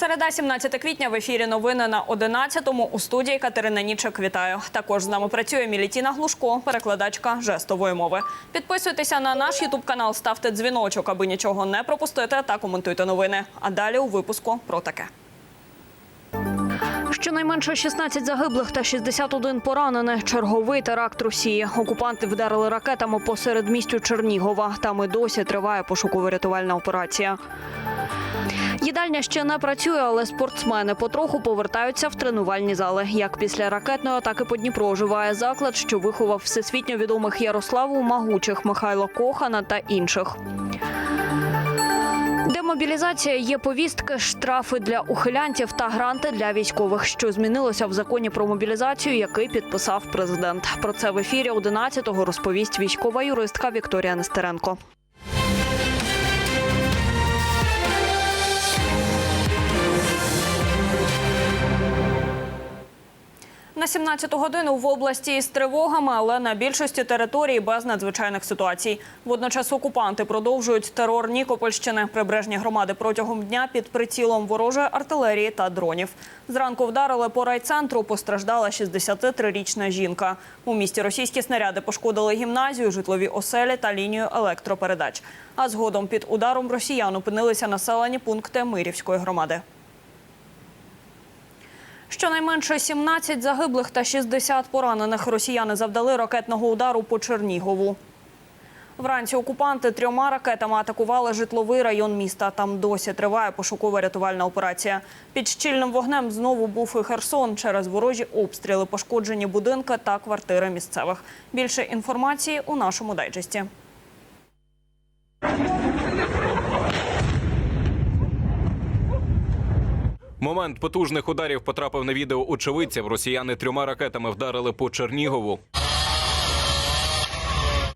Середа, 17 квітня в ефірі новини на 11-му. У студії Катерина Нічик. Вітаю. Також з нами працює Мілітіна Глушко, перекладачка жестової мови. Підписуйтеся на наш ютуб канал, ставте дзвіночок, аби нічого не пропустити, та коментуйте новини. А далі у випуску про таке. Щонайменше 16 загиблих та 61 поранених. Черговий теракт Росії. Окупанти вдарили ракетами по середмістю Чернігова. Там і досі триває пошуково-рятувальна операція. Їдальня ще не працює, але спортсмени потроху повертаються в тренувальні зали. Як після ракетної атаки по Дніпру оживає заклад, що виховав всесвітньо відомих Ярославу Магучих, Михайла Кохана та інших. Демобілізація є повістки, штрафи для ухилянтів та гранти для військових, що змінилося в законі про мобілізацію, який підписав президент. Про це в ефірі 11-го розповість військова юристка Вікторія Нестеренко. На 17 годину в області із тривогами, але на більшості територій без надзвичайних ситуацій. Водночас окупанти продовжують терор Нікопольщини. Прибережні громади протягом дня під прицілом ворожої артилерії та дронів. Зранку вдарили по райцентру. Постраждала 63-річна жінка. У місті російські снаряди пошкодили гімназію, житлові оселі та лінію електропередач. А згодом під ударом росіян опинилися населені пункти Мирівської громади. Щонайменше 17 загиблих та 60 поранених росіяни завдали ракетного удару по Чернігову. Вранці окупанти трьома ракетами атакували житловий район міста. Там досі триває пошукова рятувальна операція. Під щільним вогнем знову був і Херсон. Через ворожі обстріли пошкоджені будинки та квартири місцевих. Більше інформації у нашому дайджесті. Момент потужних ударів потрапив на відео очевидців. Росіяни трьома ракетами вдарили по Чернігову.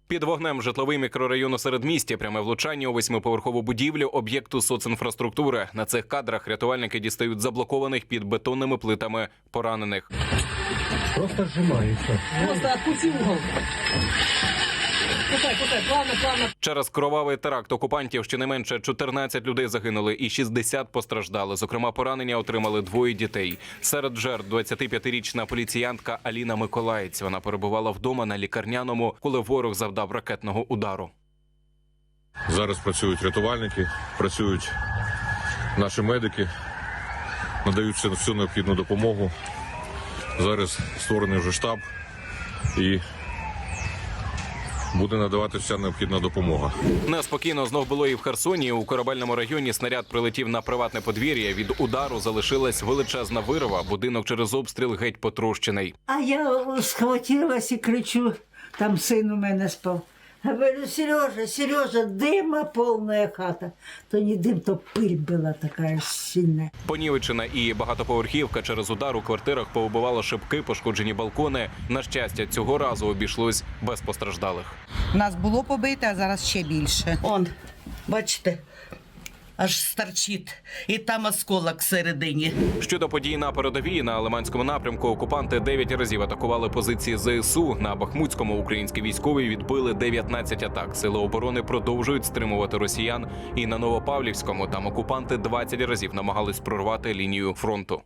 Під вогнем житловий мікрорайон у середмісті пряме влучання у восьмиповерхову будівлю об'єкту соцінфраструктури. На цих кадрах рятувальники дістають заблокованих під бетонними плитами поранених. Просто сжимается. Просто угол. Через кровавий теракт окупантів щонайменше 14 людей загинули і 60 постраждали. Зокрема, поранення отримали двоє дітей. Серед жертв 25-річна поліціянтка Аліна Миколаєць. Вона перебувала вдома на лікарняному, коли ворог завдав ракетного удару. Зараз працюють рятувальники, працюють наші медики, надають всю- всю необхідну допомогу. Зараз створений вже штаб і буде надавати вся необхідна допомога. Неспокійно знов було і в Херсоні. У корабельному районі снаряд прилетів на приватне подвір'я. Від удару залишилась величезна вирва. Будинок через обстріл геть потрощений. А я схватилась і кричу, там син у мене спав. Говорю, Сережа, Сережа, дима повна хата. То не дим, то пиль була така сильна. Понівечена і багатоповерхівка через удар у квартирах повибивала шибки, пошкоджені балкони. На щастя, цього разу обійшлось без постраждалих. Нас було побите, а зараз ще більше. Он, бачите, аж старчить. І там осколок всередині. Щодо подій на передовій на Лиманському напрямку, окупанти 9 разів атакували позиції ЗСУ. На Бахмутському українські військові відбили 19 атак. Сили оборони продовжують стримувати росіян. І на Новопавлівському там окупанти 20 разів намагались прорвати лінію фронту.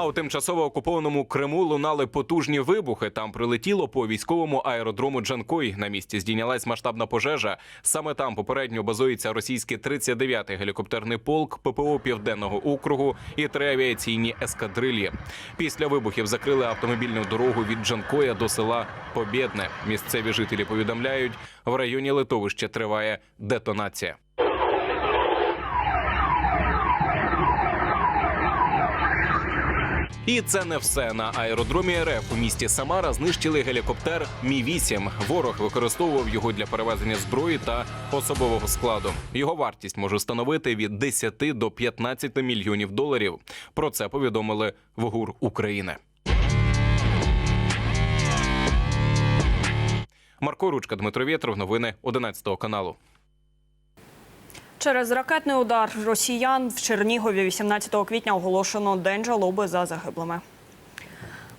А у тимчасово окупованому Криму лунали потужні вибухи. Там прилетіло по військовому аеродрому Джанкой. На місці здійнялась масштабна пожежа. Саме там попередньо базується російський 39-й гелікоптерний полк ППО Південного округу і три авіаційні ескадрилі. Після вибухів закрили автомобільну дорогу від Джанкоя до села Побєдне. Місцеві жителі повідомляють, в районі литовища триває детонація. І це не все на аеродромі РФ у місті Самара знищили гелікоптер Мі 8 Ворог використовував його для перевезення зброї та особового складу. Його вартість може становити від 10 до 15 мільйонів доларів. Про це повідомили в ГУР України. Марко Ручка, Дмитро Вєтров, новини 11 каналу. Через ракетний удар росіян в Чернігові 18 квітня оголошено день жалоби за загиблими.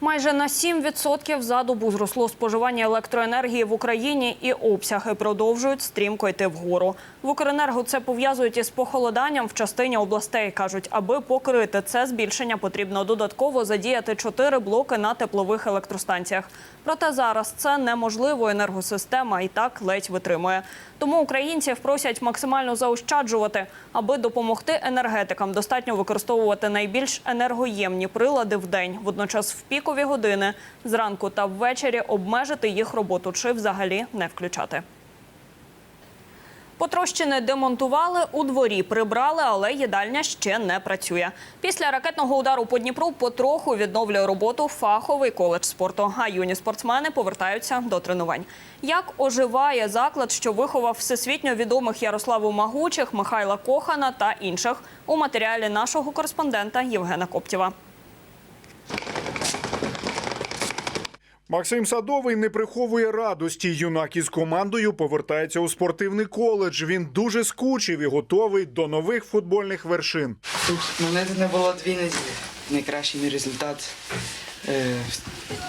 Майже на 7% за добу зросло споживання електроенергії в Україні і обсяги продовжують стрімко йти вгору. В Укренерго це пов'язують із похолоданням в частині областей. Кажуть, аби покрити це збільшення, потрібно додатково задіяти чотири блоки на теплових електростанціях. Проте зараз це неможливо. Енергосистема і так ледь витримує. Тому українців просять максимально заощаджувати, аби допомогти енергетикам. Достатньо використовувати найбільш енергоємні прилади в день, водночас в пікові години зранку та ввечері обмежити їх роботу чи взагалі не включати. Потрощини демонтували у дворі, прибрали, але їдальня ще не працює. Після ракетного удару по Дніпру потроху відновлює роботу фаховий коледж спорту. А юні спортсмени повертаються до тренувань. Як оживає заклад, що виховав всесвітньо відомих Ярославу Магучих, Михайла Кохана та інших у матеріалі нашого кореспондента Євгена Коптєва. Максим Садовий не приховує радості. Юнак із командою повертається у спортивний коледж. Він дуже скучив і готовий до нових футбольних вершин. Тут мене не було дві неділі. Найкращий мій результат. Е,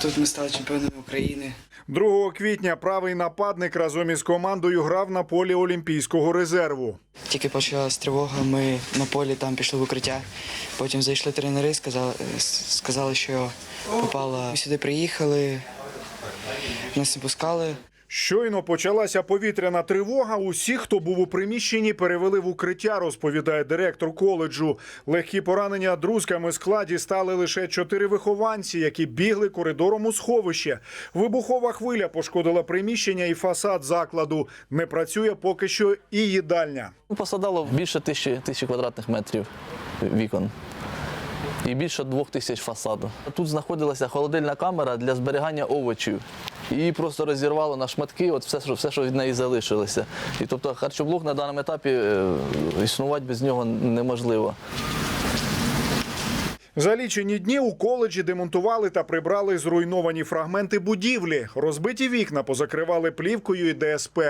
Тут ми стали чемпіонами України. 2 квітня правий нападник разом із командою грав на полі Олімпійського резерву. Тільки почалась тривога, ми на полі там пішли в укриття. Потім зайшли тренери, сказали, е, сказали що попала. Ми сюди приїхали, нас не пускали. Щойно почалася повітряна тривога. Усіх, хто був у приміщенні, перевели в укриття, розповідає директор коледжу. Легкі поранення друзками складі стали лише чотири вихованці, які бігли коридором у сховище. Вибухова хвиля пошкодила приміщення і фасад закладу. Не працює поки що і їдальня. Ну, Посадало більше тисячі, тисячі квадратних метрів вікон. І більше двох тисяч фасаду. Тут знаходилася холодильна камера для зберігання овочів. Її просто розірвало на шматки, от все, що, все, що від неї залишилося. І тобто харчоблок на даному етапі е, існувати без нього неможливо. За лічені дні у коледжі демонтували та прибрали зруйновані фрагменти будівлі. Розбиті вікна позакривали плівкою і ДСП.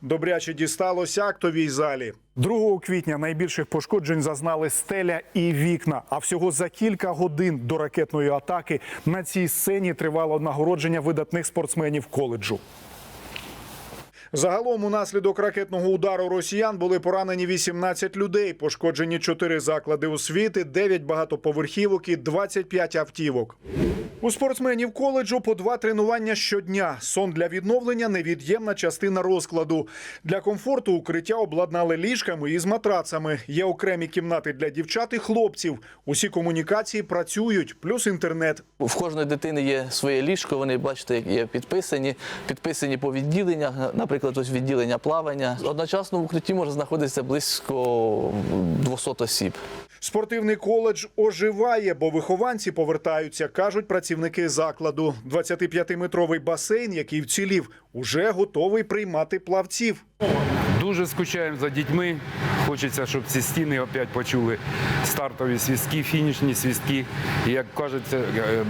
Добряче дісталося актовій залі. 2 квітня найбільших пошкоджень зазнали стеля і вікна. А всього за кілька годин до ракетної атаки на цій сцені тривало нагородження видатних спортсменів коледжу. Загалом унаслідок ракетного удару росіян були поранені 18 людей, пошкоджені 4 заклади освіти, 9 багатоповерхівок і 25 автівок. У спортсменів коледжу по два тренування щодня. Сон для відновлення невід'ємна частина розкладу. Для комфорту укриття обладнали ліжками із матрацами. Є окремі кімнати для дівчат і хлопців. Усі комунікації працюють, плюс інтернет. В кожної дитини є своє ліжко, вони, бачите, як є підписані, підписані по відділеннях, наприклад, ось відділення плавання. Одночасно в укритті може знаходитися близько 200 осіб. Спортивний коледж оживає, бо вихованці повертаються, кажуть працівники закладу. 25-метровий басейн, який вцілів, уже готовий приймати плавців. Дуже скучаємо за дітьми. Хочеться, щоб ці стіни опять почули стартові свістки, фінішні свістки. І як кажеться, е, е,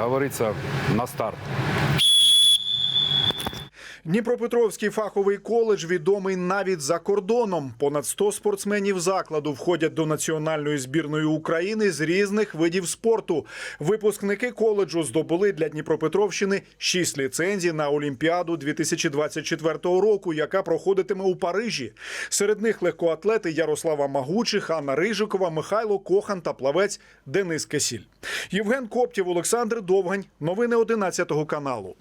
говориться, на старт. Дніпропетровський фаховий коледж відомий навіть за кордоном. Понад 100 спортсменів закладу входять до національної збірної України з різних видів спорту. Випускники коледжу здобули для Дніпропетровщини 6 ліцензій на Олімпіаду 2024 року, яка проходитиме у Парижі. Серед них легкоатлети Ярослава Магучих, Анна Рижикова, Михайло Кохан та плавець Денис Кесіль. Євген Коптєв, Олександр Довгань. Новини 11 каналу.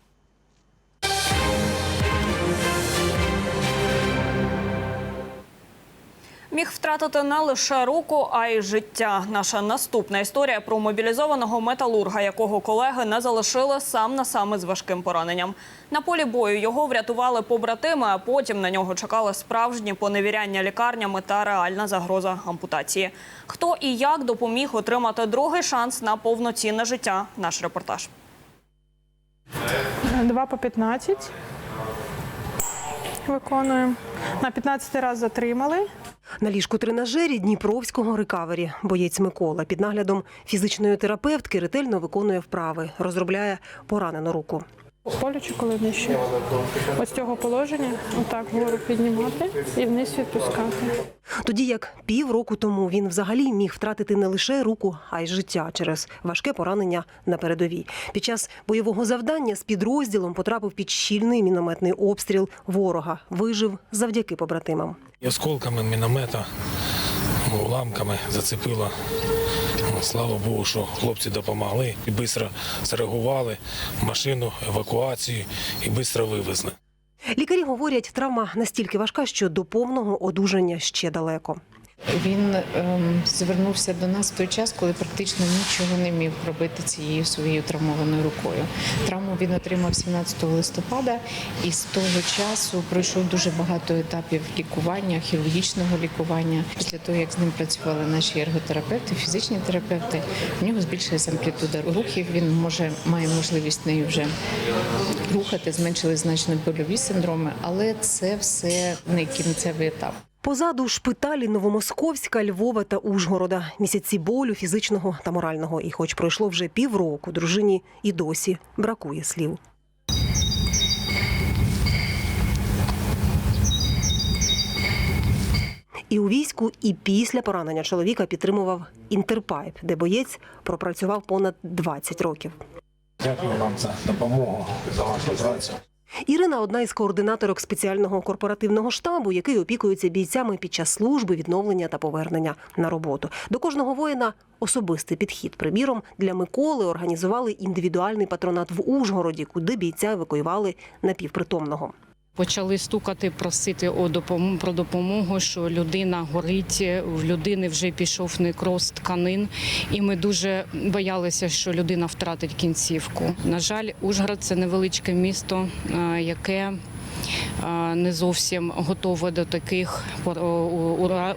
Міг втратити не лише руку, а й життя. Наша наступна історія про мобілізованого металурга, якого колеги не залишили сам на саме з важким пораненням. На полі бою його врятували побратими, а потім на нього чекали справжні поневіряння лікарнями та реальна загроза ампутації. Хто і як допоміг отримати другий шанс на повноцінне життя? Наш репортаж. Два по 15 виконуємо. На 15 раз затримали. На ліжку тренажері Дніпровського рекавері боєць Микола під наглядом фізичної терапевтки ретельно виконує вправи, розробляє поранену руку. Боляче, коли нижче. Ось цього положення, отак вгору піднімати і вниз відпускати. Тоді як півроку тому він взагалі міг втратити не лише руку, а й життя через важке поранення на передовій. Під час бойового завдання з підрозділом потрапив під щільний мінометний обстріл ворога. Вижив завдяки побратимам. І осколками міномета, уламками зацепило. Ну, Слава Богу, що хлопці допомогли і швидко зреагували, машину, евакуацію і швидко вивезли. Лікарі говорять, травма настільки важка, що до повного одужання ще далеко. Він ем, звернувся до нас в той час, коли практично нічого не міг робити цією своєю травмованою рукою. Травму він отримав 17 листопада, і з того часу пройшов дуже багато етапів лікування, хірургічного лікування. Після того, як з ним працювали наші ерготерапевти, фізичні терапевти, в нього збільшилася амплітуда рухів. Він може має можливість нею вже рухати, зменшили значно больові синдроми, але це все не кінцевий етап. Позаду шпиталі Новомосковська, Львова та Ужгорода. Місяці болю фізичного та морального. І хоч пройшло вже півроку, дружині і досі бракує слів. І у війську, і після поранення чоловіка підтримував інтерпайп, де боєць пропрацював понад 20 років. Дякую вам за допомогу, за вашу працю. Ірина одна із координаторок спеціального корпоративного штабу, який опікується бійцями під час служби, відновлення та повернення на роботу. До кожного воїна особистий підхід. Приміром, для Миколи організували індивідуальний патронат в Ужгороді, куди бійця евакуювали напівпритомного. Почали стукати, просити про допомогу, що людина горить, в людини вже пішов некроз тканин, і ми дуже боялися, що людина втратить кінцівку. На жаль, Ужгород це невеличке місто, е, яке е, не зовсім готове до таких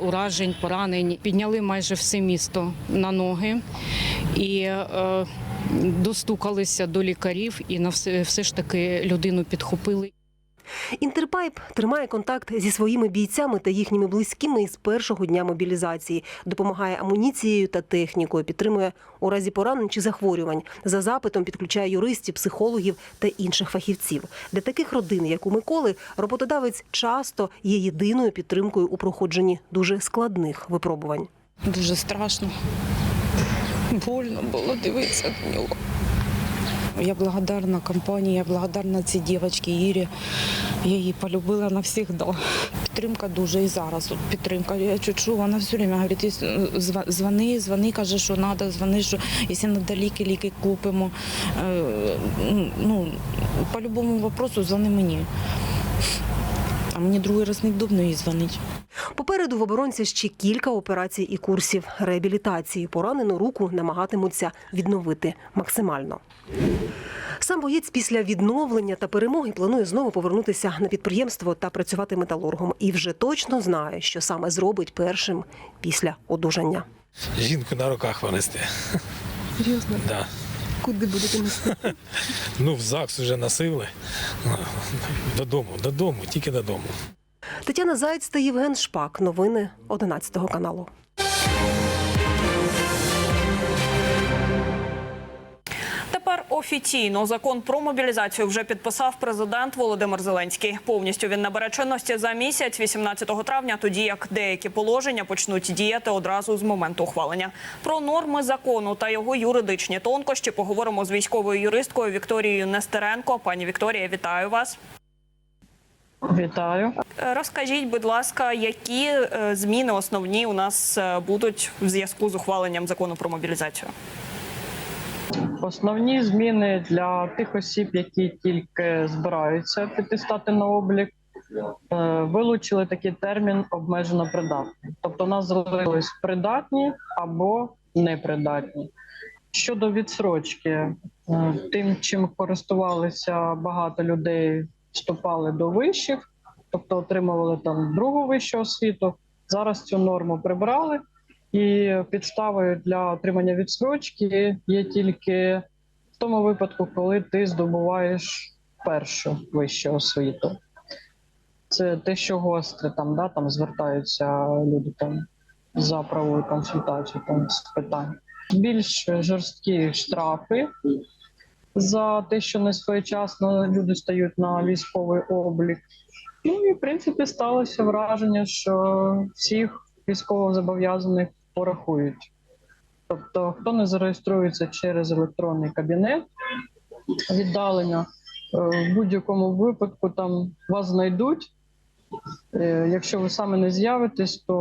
уражень, поранень. Підняли майже все місто на ноги і е, достукалися до лікарів, і на все, все ж таки людину підхопили. Інтерпайп тримає контакт зі своїми бійцями та їхніми близькими із першого дня мобілізації, допомагає амуніцією та технікою, підтримує у разі поранень чи захворювань. За запитом підключає юристів, психологів та інших фахівців. Для таких родин, як у Миколи, роботодавець часто є єдиною підтримкою у проходженні дуже складних випробувань. Дуже страшно. Больно було дивитися на нього. Я благодарна компанії, я благодарна цій дівчинці Ірі. Я її полюбила навсігда. Підтримка дуже і зараз. От підтримка. Я чучу, вона все время говорить, дзвони, дзвони, каже, що треба, дзвони, що якщо треба ліки, ліки купимо. Е, Ну, по будь-якому вопросу дзвони мені. А мені другий раз невдобно їй дзвонити. Попереду в оборонця ще кілька операцій і курсів реабілітації. Поранену руку намагатимуться відновити максимально. Сам боєць після відновлення та перемоги планує знову повернутися на підприємство та працювати металургом. І вже точно знає, що саме зробить першим після одужання. Жінку на руках винести. Серйозно? Да. Куди будете нести? Ну, в ЗАГС вже носили. Ну, Додому, додому, тільки додому. Тетяна Заєць та Євген Шпак. Новини 11 каналу. Офіційно закон про мобілізацію вже підписав президент Володимир Зеленський. Повністю він набере чинності за місяць, 18 травня, тоді як деякі положення почнуть діяти одразу з моменту ухвалення. Про норми закону та його юридичні тонкощі поговоримо з військовою юристкою Вікторією Нестеренко. Пані Вікторія, вітаю вас. Вітаю. Е, Розкажіть, будь ласка, які е, зміни основні у нас е, будуть в зв'язку з ухваленням закону про мобілізацію? Основні зміни для тих осіб, які тільки збираються піти стати на облік, е, вилучили такий термін обмежено придатний. Тобто, у нас залишились придатні або непридатні. Щодо відсрочки, е, тим, чим користувалися багато людей, вступали до вишів, тобто отримували там другу вищу освіту. Зараз цю норму прибрали. І підставою для отримання відсрочки є тільки в тому випадку, коли ти здобуваєш першу вищу освіту. Це те, що гостре там, да, там звертаються люди там за правовою консультацією там з питань. Більш жорсткі штрафи за те, що не своєчасно люди стають на військовий облік. Ну і в принципі сталося враження, що всіх військовозобов'язаних порахують. Тобто, хто не зареєструється через електронний кабінет віддалення, е, в будь-якому випадку там вас знайдуть. Е, Якщо ви саме не з'явитесь, то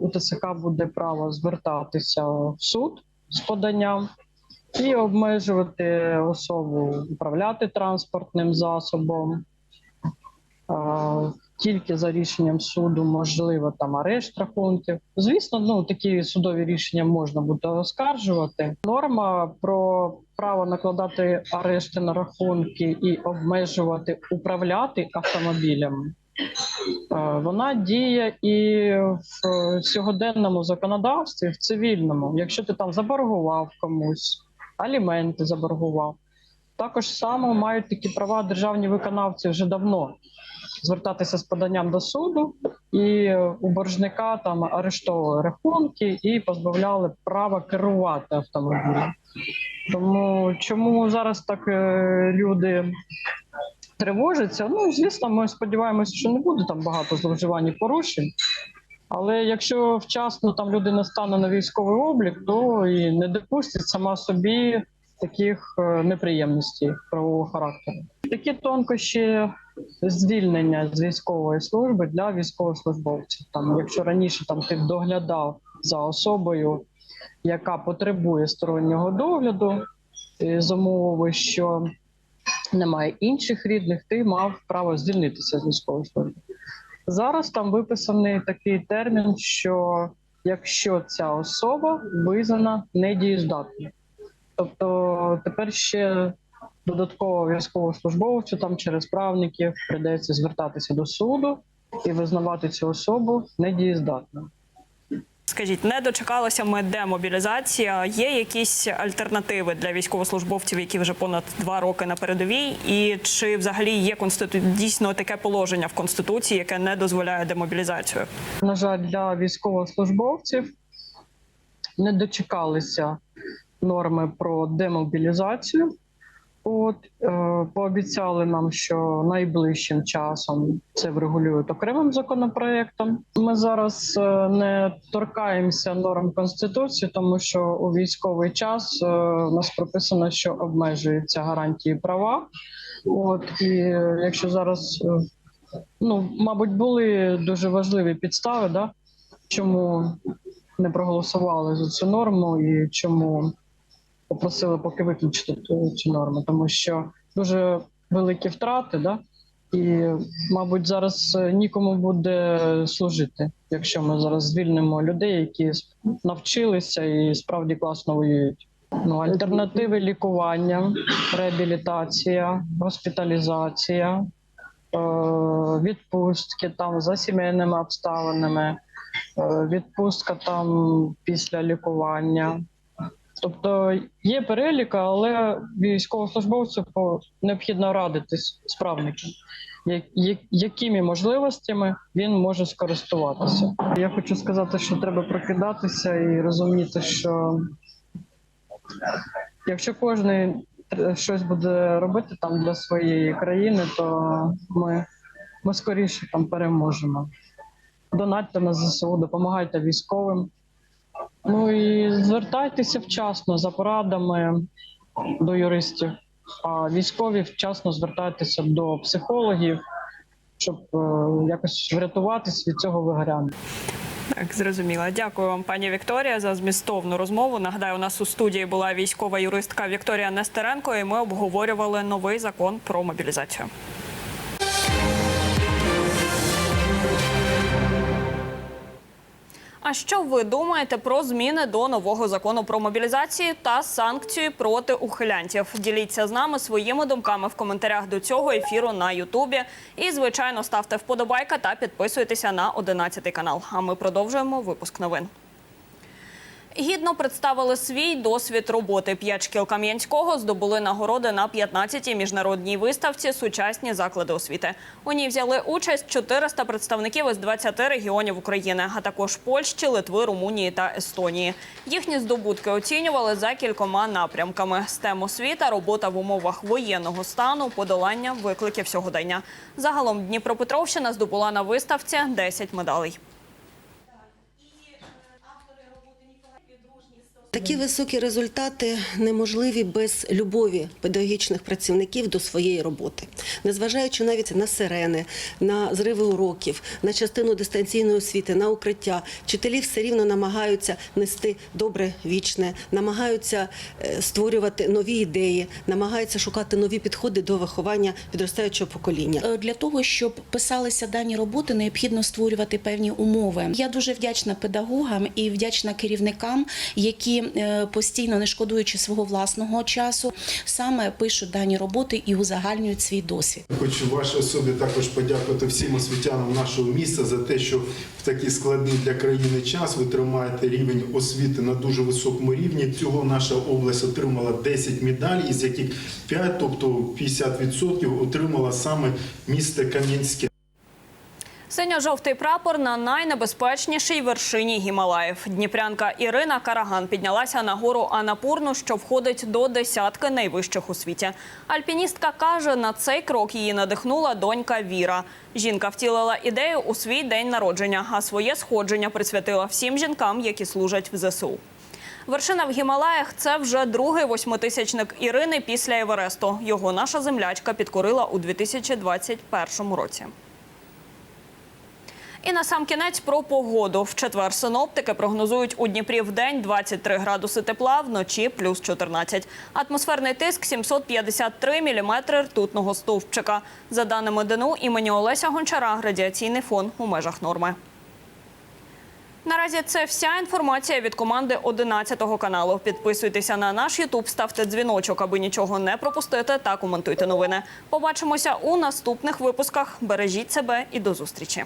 у ТЦК буде право звертатися в суд з поданням і обмежувати особу управляти транспортним засобом. Тільки за рішенням суду можливо там арешт рахунків. Звісно, ну такі судові рішення можна буде оскаржувати. Норма про право накладати арешти на рахунки і обмежувати управляти автомобілями. Е, Вона діє і в сьогоденному законодавстві, в цивільному. Якщо ти там заборгував комусь, аліменти заборгував. Також само мають такі права державні виконавці вже давно звертатися з поданням до суду, і у боржника там арештовували рахунки і позбавляли права керувати автомобілем. Тому чому зараз так е, люди тривожаться? Ну, звісно, ми сподіваємося, що не буде там багато зловживань і порушень. Але якщо вчасно там людина стане на військовий облік, то і не допустить сама собі таких е, неприємностей правового характеру. Такі тонкощі звільнення з військової служби для військовослужбовців. Там, якщо раніше там ти доглядав за особою, яка потребує стороннього догляду, е, з умови, що немає інших рідних, ти мав право звільнитися з військової служби. Зараз там виписаний такий термін, що якщо ця особа визнана недієздатною, тобто тепер ще додатково військовослужбовцю там через правників прийдеться звертатися до суду і визнавати цю особу недієздатною. Скажіть, не дочекалися ми демобілізації. Є якісь альтернативи для військовослужбовців, які вже понад два роки на передовій? І чи взагалі є конститу... дійсно таке положення в конституції, яке не дозволяє демобілізацію? На жаль, для військовослужбовців не дочекалися норми про демобілізацію. От е, пообіцяли нам, що найближчим часом це врегулюють окремим законопроектом. Ми зараз е, не торкаємося норм конституції, тому що у військовий час е, у нас прописано, що обмежуються гарантії права. От і якщо зараз е, ну, мабуть, були дуже важливі підстави, да, чому не проголосували за цю норму і чому попросили поки виключити ту- цю норму, тому що дуже великі втрати, да, і, мабуть, зараз е, нікому буде служити, якщо ми зараз звільнимо людей, які навчилися і справді класно воюють. Ну, альтернативи лікування, реабілітація, госпіталізація, е, відпустки там за сімейними обставинами, е, відпустка там після лікування. Тобто є перелік, але військовослужбовцю необхідно радитись з правником, якими можливостями він може скористуватися. Я хочу сказати, що треба прокидатися і розуміти, що якщо кожен щось буде робити там для своєї країни, то ми, ми скоріше там переможемо. Донатьте на ЗСУ, допомагайте військовим. Ну і звертайтеся вчасно за порадами до юристів, а військові вчасно звертайтеся до психологів, щоб е, якось врятуватись від цього вигоряння. Так, зрозуміла. Дякую вам, пані Вікторія, за змістовну розмову. Нагадаю, у нас у студії була військова юристка Вікторія Нестеренко, і ми обговорювали новий закон про мобілізацію. А що ви думаєте про зміни до нового закону про мобілізацію та санкції проти ухилянтів? Діліться з нами своїми думками в коментарях до цього ефіру на Ютубі. І, звичайно, ставте вподобайка та підписуйтеся на 11 канал. А ми продовжуємо випуск новин. Гідно представили свій досвід роботи. П'ять шкіл Кам'янського здобули нагороди на 15-й міжнародній виставці Сучасні заклади освіти. У ній взяли участь 400 представників із 20 регіонів України, а також Польщі, Литви, Румунії та Естонії. Їхні здобутки оцінювали за кількома напрямками: STEM освіта, робота в умовах воєнного стану, подолання викликів сьогодення. Загалом Дніпропетровщина здобула на виставці 10 медалей. Такі високі результати неможливі без любові педагогічних працівників до своєї роботи, незважаючи навіть на сирени, на зриви уроків, на частину дистанційної освіти, на укриття. Вчителі все рівно намагаються нести добре вічне, намагаються е, створювати нові ідеї, намагаються шукати нові підходи до виховання підростаючого покоління. Е, Для того, щоб писалися дані роботи, необхідно створювати певні умови. Я дуже вдячна педагогам і вдячна керівникам, які постійно, не шкодуючи свого власного часу, саме пишуть дані роботи і узагальнюють свій досвід. Хочу вашій особі також подякувати всім освітянам нашого міста за те, що в такий складний для країни час ви тримаєте рівень освіти на дуже високому рівні. Цього наша область отримала 10 медалей, із яких 5, тобто 50% отримала саме місто Кам'янське. Синьо-жовтий прапор на найнебезпечнішій вершині Гімалаїв. Дніпрянка Ірина Караган піднялася на гору Анапурну, що входить до десятки найвищих у світі. Альпіністка каже, на цей крок її надихнула донька Віра. Жінка втілила ідею у свій день народження, а своє сходження присвятила всім жінкам, які служать в ЗСУ. Вершина в Гімалаях це вже другий восьмитисячник Ірини після Евересту. Його наша землячка підкорила у 2021 році. І на сам кінець про погоду. В четвер синоптики прогнозують у Дніпрі в день 23 градуси тепла, вночі плюс 14. Атмосферний тиск 753 міліметри ртутного стовпчика. За даними ДНУ імені Олеся Гончара, радіаційний фон у межах норми. Наразі це вся інформація від команди 11 каналу. Підписуйтеся на наш Ютуб, ставте дзвіночок, аби нічого не пропустити, та коментуйте новини. Побачимося у наступних випусках. Бережіть себе і до зустрічі.